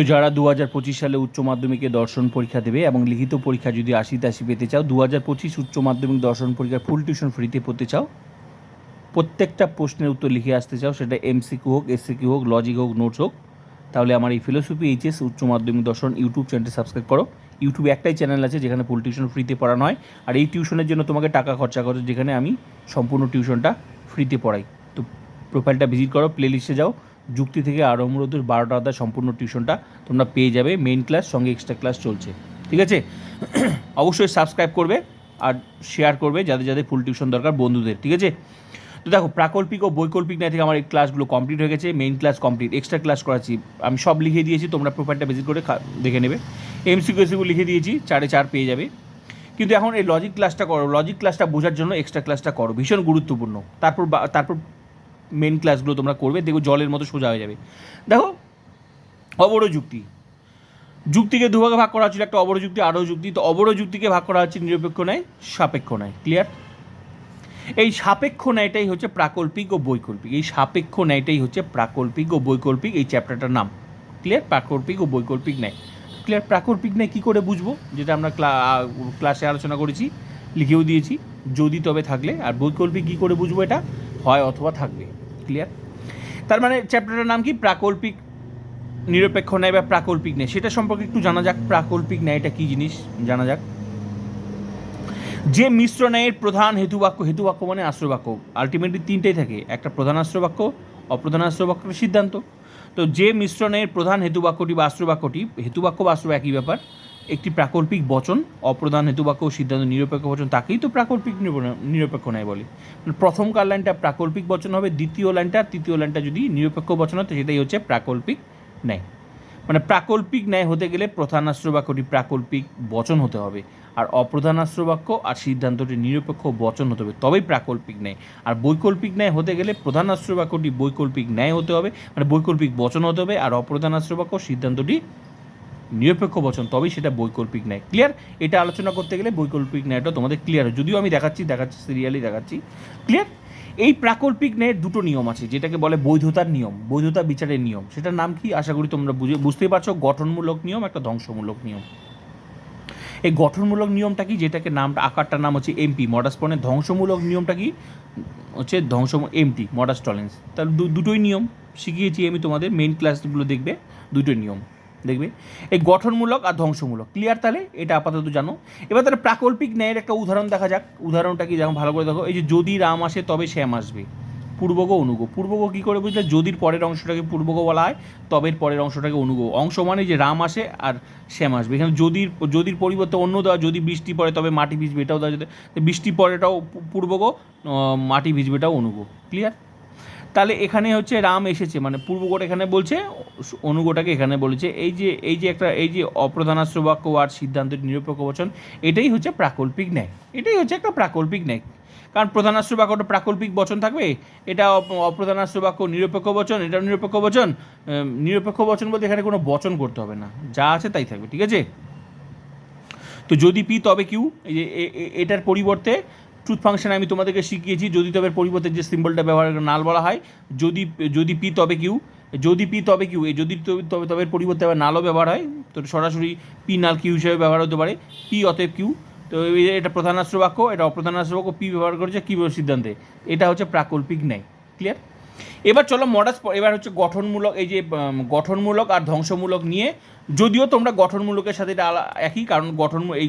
তো যারা দু হাজার পঁচিশ সালে উচ্চ মাধ্যমিকে দর্শন পরীক্ষা দেবে এবং লিখিত পরীক্ষা যদি আশি তাশি পেতে চাও দু হাজার পঁচিশ উচ্চ মাধ্যমিক দর্শন পরীক্ষার ফুল টিউশন ফ্রিতে পড়তে চাও, প্রত্যেকটা প্রশ্নের উত্তর লিখে আসতে চাও, সেটা এমসিকিউ হোক এসসিকিউ হোক লজিক হোক নোটস হোক, তাহলে আমার এই ফিলোসফি এইচএস উচ্চ মাধ্যমিক দর্শন ইউটিউব চ্যানেলটি সাবস্ক্রাইব করো। ইউটিউবে একটাই চ্যানেল আছে যেখানে ফুল টিউশন ফ্রিতে পড়ানো হয়, আর এই টিউশনের জন্য তোমাকে টাকা খরচা করো, যেখানে আমি সম্পূর্ণ টিউশনটা ফ্রিতে পড়াই। তো প্রোফাইলটা ভিজিট করো প্লে লিস্টে যাও যুক্তি থেকে আরম্ভ দূর বারোটা আধা সম্পূর্ণ টিউশনটা তোমরা পেয়ে যাবে মেইন ক্লাস সঙ্গে এক্সট্রা ক্লাস চলছে। ঠিক আছে? অবশ্যই সাবস্ক্রাইব করবে আর শেয়ার করবে যাদের যাদের ফুল টিউশন দরকার বন্ধুদের, ঠিক আছে? তো দেখো, প্রাকল্পিক ও বৈকল্পিক ন্যায় থেকে আমার এই ক্লাসগুলো কমপ্লিট হয়ে গেছে main class complete extra class করাচ্ছি। আমি সব লিখে দিয়েছি, তোমরা প্রোফাইলটা ভিজিট করে দেখে নেবে। এমসিকিউ এসিকিউ লিখে দিয়েছি, চারে চার পেয়ে যাবে। কিন্তু এখন এই লজিক ক্লাসটা করো লজিক ক্লাসটা বোঝার জন্য এক্সট্রা ক্লাসটা করো, ভীষণ গুরুত্বপূর্ণ। তারপর তারপর মেন ক্লাসগুলো তোমরা করবে দেখো জলের মতো সোজা হয়ে যাবে। দেখো অবড় যুক্তি। যুক্তিকে দুভাগে ভাগ করা হচ্ছিল, একটা অবড় যুক্তি, আরও যুক্তি। তো অবড় যুক্তিকে ভাগ করা হচ্ছে নিরপেক্ষ নয় সাপেক্ষ নয় ক্লিয়ার এই সাপেক্ষ ন্যায়টাই হচ্ছে প্রাকল্পিক ও বৈকল্পিক। এই সাপেক্ষ ন্যায়টাই হচ্ছে প্রাকল্পিক ও বৈকল্পিক, এই চ্যাপ্টারটার নাম। ক্লিয়ার প্রাকল্পিক ও বৈকল্পিক ন্যায়। ক্লিয়ার প্রাকল্পিক ন্যায় কী করে বুঝব? যেটা আমরা ক্লা- ক্লাসে আলোচনা করেছি, লিখেও দিয়েছি। যদি তবে থাকলে, আর বৈকল্পিক কী করে বুঝব এটা? হয় অথবা থাকবে ক্লিয়ার তার মানে চ্যাপ্টারটার নাম কি? প্রাকল্পিক নিরপেক্ষ ন্যায় বা প্রাকল্পিক ন্যায়। সেটা সম্পর্কে একটু জানা যাক, প্রাকল্পিক ন্যায়টা কী জিনিস, জানা যাক। যে মিশ্র ন্যায়ের প্রধান হেতুবাক্য হেতুবাক্য মানে আশ্রবাক্য আলটিমেটলি তিনটেই থাকে, একটা প্রধান আশ্রবাক্য অপ্রধান আশ্রবাক্যের সিদ্ধান্ত। তো যে মিশ্র ন্যায়ের প্রধান হেতুবাক্যটি বা আশ্রবাক্যটি হেতুবাক্য বা আশ্রয় একই ব্যাপার একটি প্রাকল্পিক বচন, অপ্রধান হেতুবাক্য ও সিদ্ধান্ত নিরপেক্ষ বচন, তাকেই তো প্রাকল্পিক নিরপেক্ষ ন্যায় বলে। মানে প্রথমকার লাইনটা প্রাকল্পিক বচন হবে, দ্বিতীয় লাইনটা, তৃতীয় লাইনটা যদি নিরপেক্ষ বচন হয় সেটাই হচ্ছে প্রাকল্পিক ন্যায়। মানে প্রাকল্পিক ন্যায় হতে গেলে প্রধান বাক্যটি প্রাকল্পিক বচন হতে হবে, আর অপ্রধান বাক্য আর সিদ্ধান্তটি নিরপেক্ষ বচন হতে হবে, তবেই প্রাকল্পিক ন্যায়। আর বৈকল্পিক ন্যায় হতে গেলে প্রধান বাক্যটি বৈকল্পিক ন্যায় হতে হবে মানে বৈকল্পিক বচন হতে হবে, আর অপ্রধান বাক্য সিদ্ধান্তটি নিরপেক্ষ বচন, তবেই সেটা বৈকল্পিক ন্যায়। ক্লিয়ার এটা আলোচনা করতে গেলে বৈকল্পিক ন্যায়টা তোমাদের ক্লিয়ার যদিও আমি দেখাচ্ছি দেখাচ্ছি সিরিয়ালি দেখাচ্ছি। ক্লিয়ার এই প্রাকল্পিক ন্যায়ের দুটো নিয়ম আছে, যেটাকে বলে বৈধতার নিয়ম, বৈধতা বিচারের নিয়ম। সেটার নাম কি? আশা করি তোমরা বুঝে, বুঝতেই পারছ, গঠনমূলক নিয়ম, একটা ধ্বংসমূলক নিয়ম। এই গঠনমূলক নিয়মটা কি? যেটাকে নামটা, আকারটার নাম হচ্ছে এমপি মডাসপনের ধ্বংসমূলক নিয়মটা কি? হচ্ছে ধ্বংস এমটি মডাস টলেন্স তাহলে দুটোই নিয়ম। শিখিয়েছি আমি তোমাদের মেন ক্লাসগুলো দেখবে, দুটোই নিয়ম। দেখবে? এই গঠনমূলক আর ধ্বংসমূলক। ক্লিয়ার তাহলে? এটা আপাতত জানো। এবার তাহলে প্রাকল্পিক ন্যায়ের একটা উদাহরণ দেখা যাক। উদাহরণটা কি যেমন ভালো করে দেখো, এই যে যদি রাম আসে তবে শ্যাম আসবে। পূর্বগ, অনুগ। পূর্বগ কী করে বুঝলে? যদির পরের অংশটাকে পূর্বগ বলা হয়, তবের পরের অংশটাকে অনুগ। অংশ মানে যে রাম আসে আর শ্যাম আসবে। এখানে যদির যদির পরিবর্তে অন্য দেওয়া, যদি বৃষ্টি পড়ে তবে মাটি ভিজবে, এটাও দেওয়া যেতে বৃষ্টি পরেটাও পূর্বগ মাটি ভিজবেটাও অনুগ। ক্লিয়ার তাহলে এখানে হচ্ছে রাম এসেছে মানে পূর্বগোট এখানে বলছে, অনুগোটাকে এখানে বলেছে। এই যে এই যে একটা, এই যে অপ্রধানাশ্র বাক্য আর সিদ্ধান্তের নিরপেক্ষ বচন, এটাই হচ্ছে প্রাকল্পিক ন্যায়। এটাই হচ্ছে একটা প্রাকল্পিক ন্যায়। কারণ প্রধানাশ্র বাক্যটা প্রাকল্পিক বচন থাকবে, এটা অপ- অপ্রধানাশ্র বাক্য নিরপেক্ষ বচন এটা নিরপেক্ষ বচন নিরপেক্ষ বচন বলতে এখানে কোনো বচন করতে হবে না। যা আছে তাই থাকবে, ঠিক আছে? তো যদি পি তবে কিউ, এই যে এটার পরিবর্তে ট্রুথ ফাংশন আমি তোমাদেরকে শিখিয়েছি, যদি তবে পরিবর্তে যে সিম্বলটা ব্যবহার করে নাল বলা হয়, যদি যদি পি তবে কিউ, যদি পি তবে কিউ, এই যদি তবে তবে পরিবর্তে আবার নালও ব্যবহার হয়, তো সরাসরি পি নাল কিউ হিসেবে ব্যবহার হতে পারে, পি অতএব কিউ, তো এটা প্রধান বাক্য এটা অপ্রধানাশ্র বাক্য পি ব্যবহার করেছে কি সিদ্ধান্তে, এটা হচ্ছে প্রাকল্পিক ন্যায় ক্লিয়ার এবার চলো মডাস এবার হচ্ছে গঠনমূলক, এই যে গঠনমূলক আর ধ্বংসমূলক নিয়ে, যদিও তোমরা গঠনমূলকের সাথে এটা একই, কারণ গঠন, এই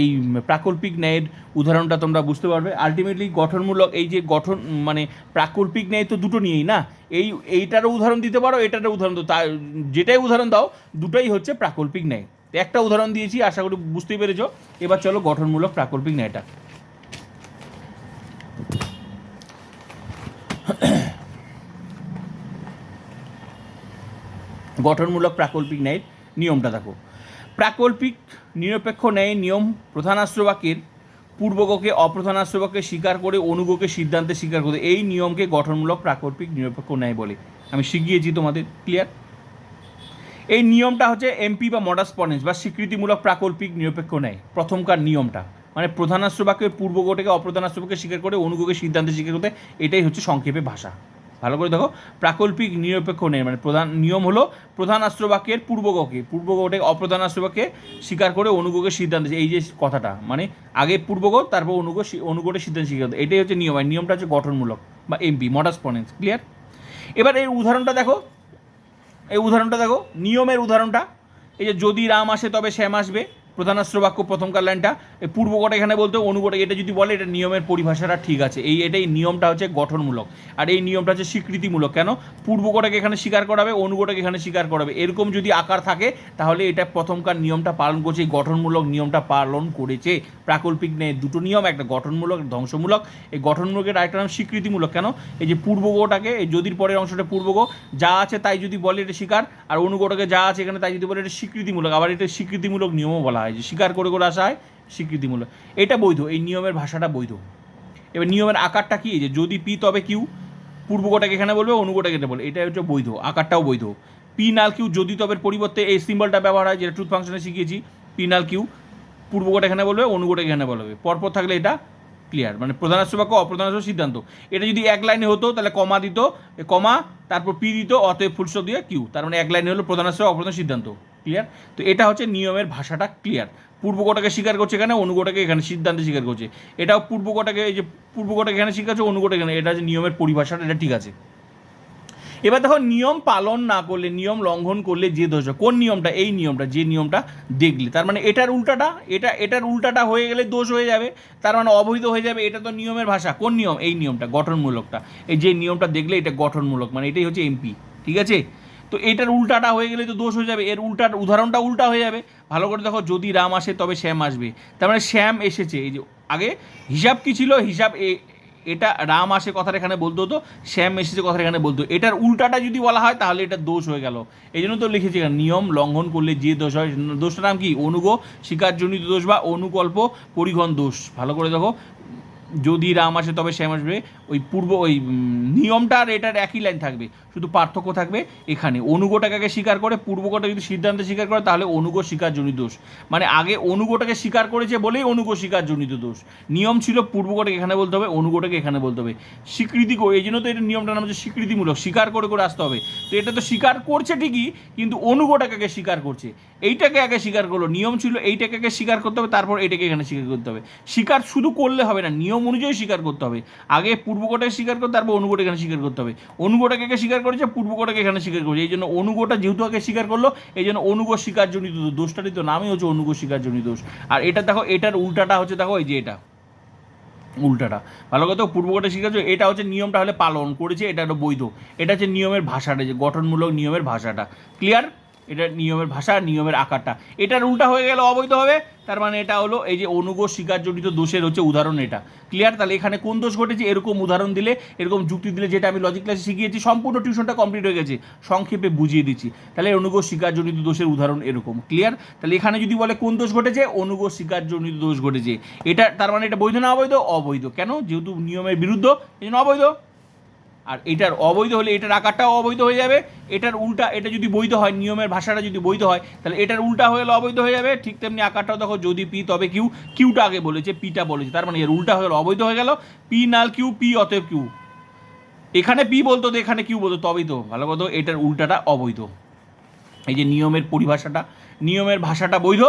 এই প্রাকল্পিক ন্যায়ের উদাহরণটা তোমরা বুঝতে পারবে। আলটিমেটলি গঠনমূলক, এই যে গঠন মানে প্রাকল্পিক ন্যায় তো দুটো নিয়েই না? এই, এইটারও উদাহরণ দিতে পারো, এটারও উদাহরণ দাও। তা, যেটাই উদাহরণ দাও, দুটোই হচ্ছে প্রাকল্পিক ন্যায়। একটা উদাহরণ দিয়েছি, আশা করি বুঝতেই পেরেছ। এবার চলো গঠনমূলক প্রাকল্পিক ন্যায়টা। গঠনমূলক প্রাকল্পিক ন্যায়ের নিয়মটা দেখো। প্রাকল্পিক নিরপেক্ষ ন্যায়ের নিয়ম প্রধানাশ্রবাক্যের পূর্বগকে অপ্রধানাশ্রবাক্যে স্বীকার করে অনুগকে সিদ্ধান্তে স্বীকার করতে এই নিয়মকে গঠনমূলক প্রাকল্পিক নিরপেক্ষ ন্যায় বলে। আমি শিখিয়েছি তোমাদের ক্লিয়ার এই নিয়মটা হচ্ছে এমপি বা মডাসপনেন্স বা স্বীকৃতিমূলক প্রাকল্পিক নিরপেক্ষ ন্যায়, প্রথমকার নিয়মটা। মানে প্রধানাশ্রবাক্যের পূর্বগোটাকে অপ্রধানাশ্রবাক্যে স্বীকার করে, অনুগকে সিদ্ধান্তে স্বীকার করতে, এটাই হচ্ছে সংক্ষেপে ভাষা। ভালো করে দেখো, প্রাকল্পিক নিরপেক্ষ নেই মানে প্রধান নিয়ম হলো প্রধান আশ্রবাক্যের পূর্বগকে পূর্বগকে অপ্রধান আশ্রবাক্যে স্বীকার করে অনুগকে সিদ্ধান্ত এই যে কথাটা মানে আগে পূর্বগ তারপর অনুগ অনুগটের সিদ্ধান্ত স্বীকার। এটাই হচ্ছে নিয়ম, আর নিয়মটা হচ্ছে গঠনমূলক বা এমপি মডাসপনেন্স ক্লিয়ার এবার এর উদাহরণটা দেখো, এই উদাহরণটা দেখো, নিয়মের উদাহরণটা, এই যে যদি রাম আসে তবে শ্যাম আসবে প্রধানাস্ত্র বাক্য প্রথমকার লাইনটা। এই পূর্বকটা এখানে বলতে অনুকটা এটা যদি বলে, এটা নিয়মের পরিভাষাটা ঠিক আছে। এই, এটাই নিয়মটা হচ্ছে গঠনমূলক। আর এই নিয়মটা হচ্ছে স্বীকৃতিমূলক। কেন? পূর্বকটাকে এখানে স্বীকার করাবে অনুকটাকে এখানে স্বীকার করাবে। এরকম যদি আকার থাকে, তাহলে এটা প্রথমকার নিয়মটা পালন করছে, এই গঠনমূলক নিয়মটা পালন করেছে। প্রাকল্পিক নেই দুটো নিয়ম, একটা গঠনমূলক ধ্বংসমূলক। এই গঠনমূলকের আরেকটা নাম স্বীকৃতিমূলক। কেন? এই যে পূর্বগটাকে এই যদির পরের অংশটা পূর্বগ যা আছে তাই যদি বলে এটা স্বীকার, আর অনুগটাকে যা আছে এখানে তাই যদি বলে এটা স্বীকৃতিমূলক। আবার এটা স্বীকৃতিমূলক নিয়মও বলা হয়, যে স্বীকার করে করে আসা হয় স্বীকৃতিমূলক। এটা বৈধ, এই নিয়মের ভাষাটা বৈধ। এবার নিয়মের আকারটা কি? যে যদি পি তবে কিউ পূর্বগটাকে এখানে বলবে অনুগটাকে এটা বলবে। এটা হচ্ছে বৈধ, আকারটাও বৈধ। পি নাল কিউ যদি তবের পরিবর্তে এই সিম্বলটা ব্যবহার হয়, যেটা ট্রুথ ফাংশনে শিখিয়েছি, পি নাল কিউ পূর্বগোটা এখানে বলবে অনুগোটা এখানে বলবে। পরপর থাকলে এটা ক্লিয়ার মানে প্রধানাস্ত্র বাক্য অপ্রধানাস্ত্র সিদ্ধান্ত। এটা যদি এক লাইনে হতো, তাহলে কমা দিত কমা, তারপর পি দিত, অতএব ফুলস্টপ দিয়ে কিউ। তার মানে এক লাইনে হলো প্রধানাস্ত্র অপ্রধান সিদ্ধান্ত। ক্লিয়ার তো এটা হচ্ছে নিয়মের ভাষাটা ক্লিয়ার পূর্বকোটাকে স্বীকার করছে এখানে অনুগোটাকে এখানে, সিদ্ধান্তে স্বীকার করছে। এটাও পূর্বকোটাকে এই যে পূর্বকোটাকে এখানে স্বীকার করছে অনুগোটা এখানে, এটা হচ্ছে নিয়মের পরিভাষাটা, এটা ঠিক আছে। এবার দেখো, নিয়ম পালন না করলে, নিয়ম লঙ্ঘন করলে যে দোষ কোন নিয়মটা? এই নিয়মটা, যে নিয়মটা দেখলে। তার মানে এটার উল্টাটা, এটা, এটার উল্টাটা হয়ে গেলে দোষ হয়ে যাবে, তার মানে অবৈধ হয়ে যাবে, এটা তো নিয়মের ভাষা। কোন নিয়ম? এই নিয়মটা, গঠনমূলকটা। এই যে নিয়মটা দেখলে, এটা গঠনমূলক মানে এটাই হচ্ছে এমপি ঠিক আছে? তো এটার উল্টাটা হয়ে গেলে তো দোষ হয়ে যাবে। এর উল্টার উদাহরণটা উল্টা হয়ে যাবে। ভালো করে দেখো, যদি রাম আসে তবে শ্যাম আসবে। তার মানে শ্যাম এসেছে। এই যে আগে হিসাব কি ছিল? হিসাব এটা রাম আসে কথার এখানে বলতে হতো, শ্যাম এসেছে কথাটা এখানে বলতো এটার উল্টাটা যদি বলা হয়, তাহলে এটা দোষ হয়ে গেল। এই জন্য তো লিখেছি নিয়ম লঙ্ঘন করলে যে দোষ হয়, দোষটার নাম কি? অনুগ, শিকারজনিত দোষ বা অনুকল্প পরিগণ দোষ। ভালো করে দেখো যদি রাম আসে, তবে শ্যাম আসবে। ওই পূর্ব, ওই নিয়মটা আর এটার একই লাইন থাকবে। শুধু পার্থক্য থাকবে এখানে। অনুগোটাকে স্বীকার করে, পূর্বগোটা যদি সিদ্ধান্তে স্বীকার করে, তাহলে অনুগ স্বীকারজনিত দোষ। মানে আগে অনুগোটাকে স্বীকার করেছে বলেই অনুগ স্বীকারজনিত দোষ। নিয়ম ছিল পূর্বগোটাকে এখানে বলতে হবে, অনুগোটাকে এখানে বলতে হবে। স্বীকৃতি করে এই জন্য তো এটা নিয়মটার নাম হচ্ছে স্বীকৃতিমূলক, স্বীকার করে করে আসতে হবে। তো এটা তো স্বীকার করছে ঠিকই, কিন্তু অনুগোটাকে স্বীকার করছে। এইটাকে আগে স্বীকার করল। নিয়ম ছিল এইটাকে আগে স্বীকার করতে হবে, তারপর এটাকে এখানে স্বীকার করতে হবে। স্বীকার শুধু করলে হবে না, নিয়ম অনুযায়ী স্বীকার করতে হবে। আগে পূর্বকোটাকে স্বীকার করতে তারপর অনুগোটা এখানে স্বীকার করতে হবে। অনুগোটাকে আগে স্বীকার করেছে? পূর্বকোটাকে এখানে স্বীকার করেছে। এই জন্য অনুগোটা যেহেতু আগে স্বীকার করল এই জন্য অনুগ স্বীকারজনিত দোষ। দোষটারই তো নামই হচ্ছে অনুগ স্বীকারজনিত দোষ। আর এটা দেখো এটার উল্টাটা হচ্ছে দেখো এই যে এটা। উল্টাটা। ভালো কথা পূর্বকোটা করছে, এটা হচ্ছে নিয়মটা হলে পালন করেছে এটা হলো বৈধ। এটা হচ্ছে নিয়মের ভাষাটা যে গঠনমূলক নিয়মের ভাষাটা। ক্লিয়ার এটা নিয়মের ভাষা, নিয়মের আকারটা। এটার উল্টা হয়ে গেলে অবৈধ হবে তার মানে এটা হলো এই যে অনুগ স্বীকারজনিত দোষের হচ্ছে উদাহরণ এটা। ক্লিয়ার তাহলে এখানে কোন দোষ ঘটেছে? এরকম উদাহরণ দিলে, এরকম যুক্তি দিলে যেটা আমি লজিক ক্লাসে শিখিয়েছি, সম্পূর্ণ টিউশনটা কমপ্লিট হয়ে গেছে। সংক্ষেপে বুঝিয়ে দিচ্ছি। তাহলে অনুগ স্বীকারজনিত দোষের উদাহরণ এরকম। ক্লিয়ার তাহলে এখানে যদি বলে কোন দোষ ঘটেছে? অনুগ স্বীকারজনিত দোষ ঘটেছে। এটা, তার মানে এটা বৈধ না অবৈধ? অবৈধ। কেন? যেহেতু নিয়মের বিরুদ্ধ, এই জন্য অবৈধ। আর এটার অবৈধ হলে এটার আকারটাও অবৈধ হয়ে যাবে। এটার উল্টা, এটা যদি বৈধ হয়, নিয়মের ভাষাটা যদি বৈধ হয়, তাহলে এটার উল্টা হয়ে গেলে অবৈধ হয়ে যাবে। ঠিক তেমনি আকারটাও দেখো, যদি পি, তবে কিউ, কিউটা আগে বলেছে, পিটা বলেছে, তার মানে এর উল্টা হয়ে গেল অবৈধ হয়ে গেল। পি নাল কিউ, পি অতএব কিউ। এখানে পি বলতো তো, এখানে কিউ বলতো, তবেই তো ভালো কথা, এটার উল্টাটা অবৈধ। এই যে নিয়মের পরিভাষাটা, নিয়মের ভাষাটা বৈধ,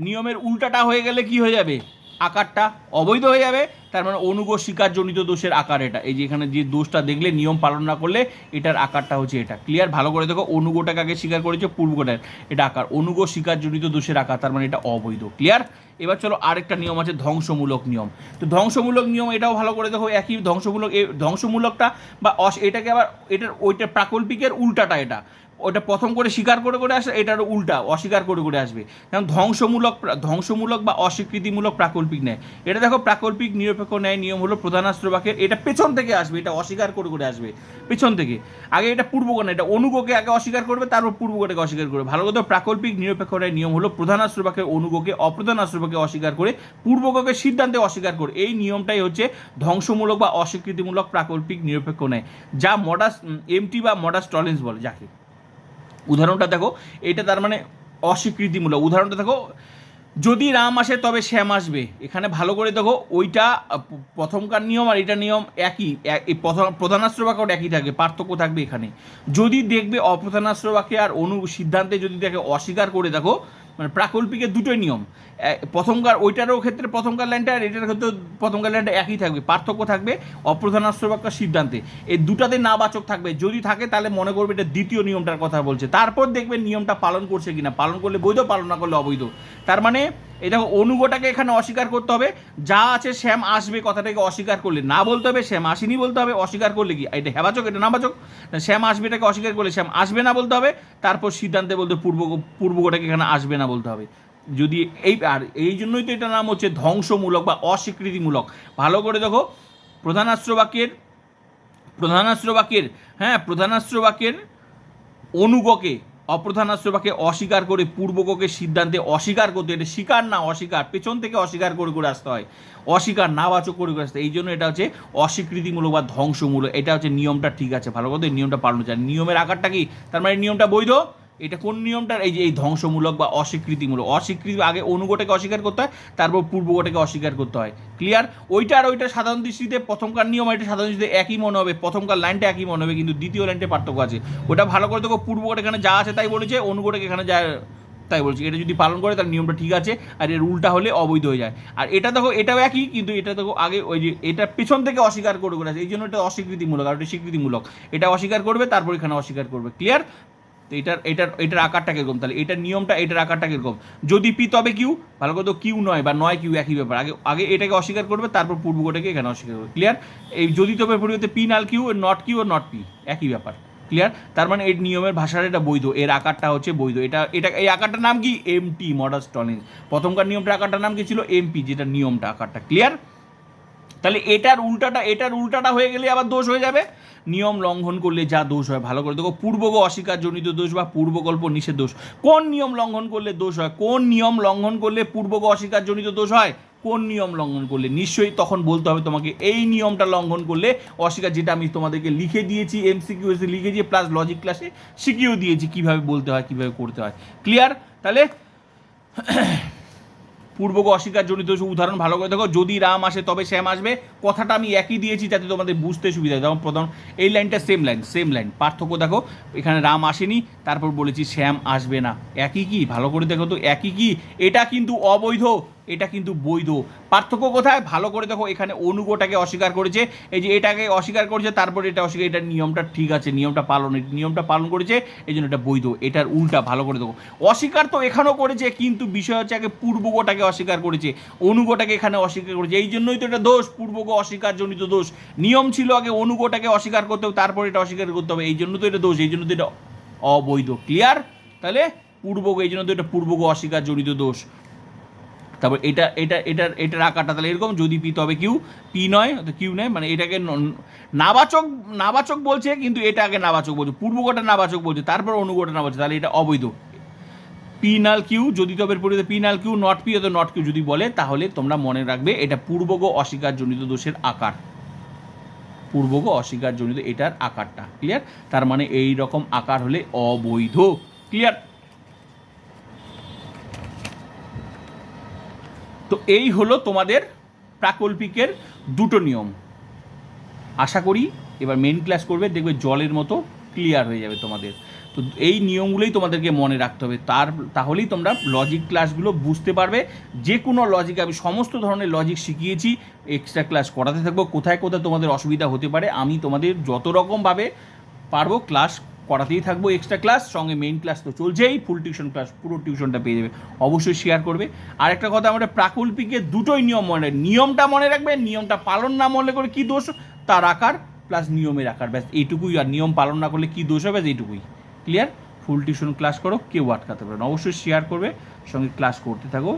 নিয়মের উল্টাটা হয়ে গেলে কি হয়ে যাবে? আকারটা অবৈধ হয়ে যাবে। তার মানে অনুগ স্বীকারজনিত দোষের আকার এটা। এই যে এখানে যে দোষটা দেখলে, নিয়ম পালন না করলে এটার আকারটা হচ্ছে এটা। ক্লিয়ার ভালো করে দেখো, অনুগোটাকে আগে স্বীকার করেছে, পূর্বগোটার। এটা আকার। অনুগ স্বীকারজনিত দোষের আকার, তার মানে এটা অবৈধ। ক্লিয়ার এবার চলো, আরেকটা নিয়ম আছে, ধ্বংসমূলক নিয়ম। তো ধ্বংসমূলক নিয়ম এটাও ভালো করে দেখো, একই ধ্বংসমূলক ধ্বংসমূলকটা বা অস, এটাকে আবার, এটার ওইটা প্রাকল্পিকের উল্টাটা এটা। ওটা প্রথম করে স্বীকার করে করে আসে, এটার উল্টা, অস্বীকার করে করে আসবে। যেমন ধ্বংসমূলক ধ্বংসমূলক বা অস্বীকৃতিমূলক প্রাকল্পিক নেয় এটা দেখো প্রাকল্পিক, নিরপেক্ষ ন্যায় নিয়ম হলো প্রধানাস্ত্র বাক্যের এটা পেছন থেকে আসবে, এটা অস্বীকার করে করে আসবে, পেছন থেকে। আগে এটা পূর্বগণ, এটা অনুগকে আগে অস্বীকার করবে, তারপর পূর্বগণকে অস্বীকার করবে। ভালো কথা, প্রাকল্পিক, নিরপেক্ষ ন্যায় নিয়ম হলো প্রধানাস্ত্র বাক্যের অনুগকে অপ্রধানাস্ত্র বাক্যে অস্বীকার করে, পূর্বগকে সিদ্ধান্তে অস্বীকার করে। এই নিয়মটাই হচ্ছে ধ্বংসমূলক বা অস্বীকৃতিমূলক প্রাকল্পিক, নিরপেক্ষ ন্যায়। যা মডাস এমটি বা মডাস টলেন্স বলে, যাকে। উদাহরণটা দেখো, এটা তার মানে অস্বীকৃতিমূলক। উদাহরণটা দেখো, যদি রাম আসে তবে শ্যাম আসবে। এখানে ভালো করে দেখো, ওইটা প্রথমকার নিয়ম আর এটা নিয়ম একই প্রধানাশ্র বাক্য একই থাকবে পার্থক্য থাকবে এখানে। যদি দেখবে অপ্রধানাস্ত্র বাক্যে আর অনু সিদ্ধান্তে যদি দেখে অস্বীকার করে দেখো মানে প্রাকল্পিকের দুটোই নিয়ম। প্রথমকার ওইটারও ক্ষেত্রে প্রথমকার লাইনটা আর এটার ক্ষেত্রে প্রথমকার লাইনটা একই থাকবে, পার্থক্য থাকবে অপ্রধানাস্ত্র বাক্য সিদ্ধান্তে। এই দুটাতে না বাচক থাকবে, যদি থাকে তাহলে মনে করবে এটা দ্বিতীয় নিয়মটার কথা বলছে। তারপর দেখবে নিয়মটা পালন করছে কিনা, পালন করলে বৈধ, পালন না করলে অবৈধ। তার মানে এই দেখো, অনুগটাকে এখানে অস্বীকার করতে হবে। যা আছে শ্যাম আসবে, কথাটাকে অস্বীকার করলে না বলতে হবে, শ্যাম আসেনি বলতে হবে, অস্বীকার করলে কি? এটা হেবাচক, এটা নাবাচক। শ্যাম আসবে, এটাকে অস্বীকার করলে শ্যাম আসবে না বলতে হবে, তারপর সিদ্ধান্তে বলতে পূর্ব পূর্বগটাকে এখানে আসবে না বলতে হবে। যদি এই, আর এই জন্যই তো এটার নাম হচ্ছে ধ্বংসমূলক বা অস্বীকৃতিমূলক। ভালো করে দেখো, প্রধানাস্ত্র বাক্যের প্রধানাস্ত্র বাক্যের হ্যাঁ প্রধানাস্ত্র বাক্যের অনুগকে অপ্রধানাস্ত্রবাকে অস্বীকার করে পূর্বককে সিদ্ধান্তে অস্বীকার করতে এটা স্বীকার না অস্বীকার, পেছন থেকে অস্বীকার করে করে আসতে হয়। অস্বীকার না বাচক করে করে আসতে এই জন্য এটা হচ্ছে অস্বীকৃতিমূলক বা ধ্বংসমূলক। এটা হচ্ছে নিয়মটা ঠিক আছে, ভালো কথা নিয়মটা পালন চায় নিয়মের আকারটা কি? তার মানে নিয়মটা বৈধ এটা কোন নিয়মটার? এই যে এই ধ্বংসমূলক বা অস্বীকৃতিমূলক। অস্বীকৃতি আগে অনুগটাকে অস্বীকার করতে হয়, তারপর পূর্বগটাকে অস্বীকার করতে হয়। ক্লিয়ার ওইটা আর ওইটা সাধারণ দৃষ্টিতে প্রথমকার নিয়ম এটা সাধারণ দৃষ্টিতে একই মনে হবে। প্রথমকার লাইনটা একই মনে হবে, কিন্তু দ্বিতীয় লাইনটা পার্থক্য আছে। ওটা ভালো করে দেখো, পূর্বগট এখানে যা আছে তাই বলেছে, অনুগটাকে এখানে যা তাই বলছি। এটা যদি পালন করে, তাহলে নিয়মটা ঠিক আছে, আর এর উল্টা হলে অবৈধ হয়ে যায়। আর এটা দেখো, এটাও একই, কিন্তু এটা দেখো আগে ওই যে এটা পেছন থেকে অস্বীকার করে করে আছে। এই জন্য এটা অস্বীকৃতিমূলক, আর এটা স্বীকৃতিমূলক। এটা অস্বীকার করবে, তারপর এখানে অস্বীকার করবে। ক্লিয়ার তো এটার এটার এটার আকারটা কীরকম? তাহলে এটার নিয়মটা, এটার আকারটা কীরকম? যদি পি তবে কিউ, ভালো করে তো কিউ নয় বা নয় কিউ একই ব্যাপার। আগে আগে এটাকে অস্বীকার করবে, তারপর পূর্বগটাকে এখানে অস্বীকার করবে। ক্লিয়ার এই যদি তবে পরিবর্তে P null Q not Q not P, একই ব্যাপার। ক্লিয়ার তার মানে এই নিয়মের ভাষার এটা বৈধ। এর আকারটা হচ্ছে বৈধ। এটা এটা, এই আকারটার নাম কি? এম টি মডার্স টলেন্স প্রথমকার নিয়মটার আকারটার নাম কি ছিল? এমপি যেটা নিয়মটা, আকারটা। ক্লিয়ার তাহলে এটার উল্টাটা এটার উল্টাটা হয়ে গেলে আবার দোষ হয়ে যাবে। নিয়ম লঙ্ঘন করলে যা দোষ হয়, ভালো করে দেখো, পূর্বগ অস্বীকারজনিত দোষ বা পূর্বকল্প নিষেধ দোষ। কোন নিয়ম লঙ্ঘন করলে দোষ হয়? কোন নিয়ম লঙ্ঘন করলে পূর্বগ অস্বীকারজনিত দোষ হয়? কোন নিয়ম লঙ্ঘন করলে? নিশ্চয়ই তখন বলতে হবে তোমাকে, এই নিয়মটা লঙ্ঘন করলে অস্বীকার, যেটা আমি তোমাদেরকে লিখে দিয়েছি এমসিকিউ এসে লিখে দিয়ে প্লাস লজিক ক্লাসে শিখিয়েও দিয়েছি, কীভাবে বলতে হয়, কীভাবে করতে হয়। ক্লিয়ার তাহলে পূর্বক অস্বীকার জনিত উদাহরণ ভালো করে দেখো। যদি রাম আসে, তবে শ্যাম আসবে। কথাটা আমি একই দিয়েছি যাতে তোমাদের বুঝতে সুবিধা হয়। যেমন প্রধান এই লাইনটা সেম লাইন সেম লাইন পার্থক্য দেখো, এখানে রাম আসেনি, তারপর বলেছি শ্যাম আসবে না। একই কি? ভালো করে দেখো তো, একই কি? এটা কিন্তু অবৈধ। এটা কিন্তু বৈধ। পার্থক্য কোথায়? ভালো করে দেখো, এখানে অনুগটাকে অস্বীকার করেছে। এই যে এটাকে অস্বীকার করেছে, তারপরে এটা অস্বীকার এটার নিয়মটা ঠিক আছে, নিয়মটা পালন নিয়মটা পালন করেছে এই জন্য এটা বৈধ। এটার উল্টা, ভালো করে দেখো। অস্বীকার তো এখানেও করেছে, কিন্তু বিষয় হচ্ছে আগে পূর্বগটাকে অস্বীকার করেছে। অনুগটাকে এখানে অস্বীকার করেছে। এই জন্যই তো এটা দোষ, পূর্বগ অস্বীকার জনিত দোষ। নিয়ম ছিল আগে অনুগটাকে অস্বীকার করতে হবে, তারপরে এটা অস্বীকার করতে হবে। এই জন্য তো এটা দোষ, এই জন্য তো এটা অবৈধ। ক্লিয়ার? তাহলে পূর্বগ, এই জন্য তো এটা পূর্বগ অস্বীকার জনিত দোষ। তারপর এটা এটা এটার এটার আকারটা তাহলে এরকম, যদি পি তবে কিউ, পি নয়, তো কিউ নয় মানে এটাকে নাবাচক নাবাচক বলছে, কিন্তু এটা আগে নাবাচক বলছে পূর্বগটা নাবাচক বলছে, তারপর অনুগটা নাবাচক, তাহলে এটা অবৈধ। পি নাল কিউ, যদি তবে পরিবর্তে P null Q, not P অথবা নট কিউ যদি বলে, তাহলে তোমরা মনে রাখবে, এটা পূর্বগ অস্বীকার জনিত দোষের আকার। পূর্বগ অস্বীকার জনিত এটার আকারটা ক্লিয়ার তার মানে এই রকম আকার হলে অবৈধ। ক্লিয়ার তো এই হলো তোমাদের প্রাকল্পিকের দুটো নিয়ম। আশা করি এবার মেন ক্লাস করবে, দেখবে জলের মতো ক্লিয়ার হয়ে যাবে তোমাদের। তো এই নিয়মগুলোই তোমাদেরকে মনে রাখতে হবে। তার, তাহলেই তোমরা লজিক ক্লাসগুলো বুঝতে পারবে। যে কোনো লজিক আমি সমস্ত ধরনের লজিক শিখিয়েছি এক্সট্রা ক্লাস করাতে থাকব। কোথায় কোথায় তোমাদের অসুবিধা হতে পারে, আমি তোমাদের যত রকমভাবে পারব ক্লাস করাতেই থাকব এক্সট্রা ক্লাস সঙ্গে মেইন ক্লাস তো চলছেই ফুল টিউশন ক্লাস পুরো টিউশনটা পেয়ে যাবে। অবশ্যই শেয়ার করবে। আর একটা কথা, আমাদের প্রাকল্পিকের দুটোই নিয়ম মনে নিয়মটা মনে রাখবে, নিয়মটা পালন না মনে করে কী দোষ? তার আকার প্লাস নিয়মের আকার, ব্যাস, এইটুকুই। আর নিয়ম পালন না করলে কী দোষ হবে? এইটুকুই। ক্লিয়ার ফুল টিউশন ক্লাস করো, কেউ আটকাতে পারে না। অবশ্যই শেয়ার করবে, সঙ্গে ক্লাস করতে থাকো।